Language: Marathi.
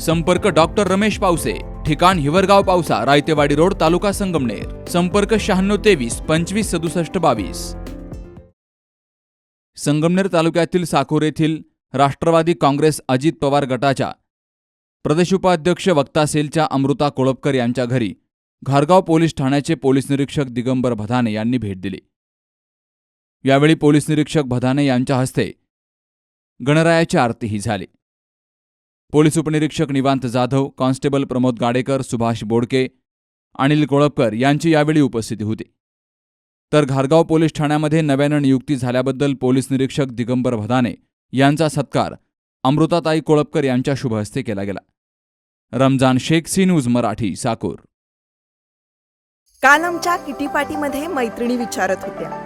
संपर्क डॉक्टर रमेश पावसे ठिकाण हिवरगाव पावसा रायतेवाडी रोड तालुका संगमनेर. संपर्क शहाण्णव तेवीस पंचवीस सदुसष्ट बावीस. संगमनेर तालुक्यातील साकोर येथील राष्ट्रवादी काँग्रेस अजित पवार गटाच्या प्रदेशोपाध्यक्ष वक्ता सेलच्या अमृता कोळपकर यांच्या घरी घारगाव पोलीस ठाण्याचे पोलीस निरीक्षक दिगंबर भधाने यांनी भेट दिली. यावेळी पोलीस निरीक्षक भधाने यांच्या हस्ते गणरायाची आरतीही झाली. पोलीस उपनिरीक्षक निवांत जाधव कॉन्स्टेबल प्रमोद गाडेकर सुभाष बोडके अनिल कोळपकर यांची यावेळी उपस्थिती होती. तर घारगाव पोलीस ठाण्यामध्ये नव्यानं नियुक्ती झाल्याबद्दल पोलीस निरीक्षक दिगंबर भदाने यांचा सत्कार अमृताताई कोळपकर यांच्या शुभहस्ते केला गेला. Ramzan Shaikh C news Marathi Sakur. काल आमच्या किटीपाटीमध्ये मैत्रिणी विचारत होत्या.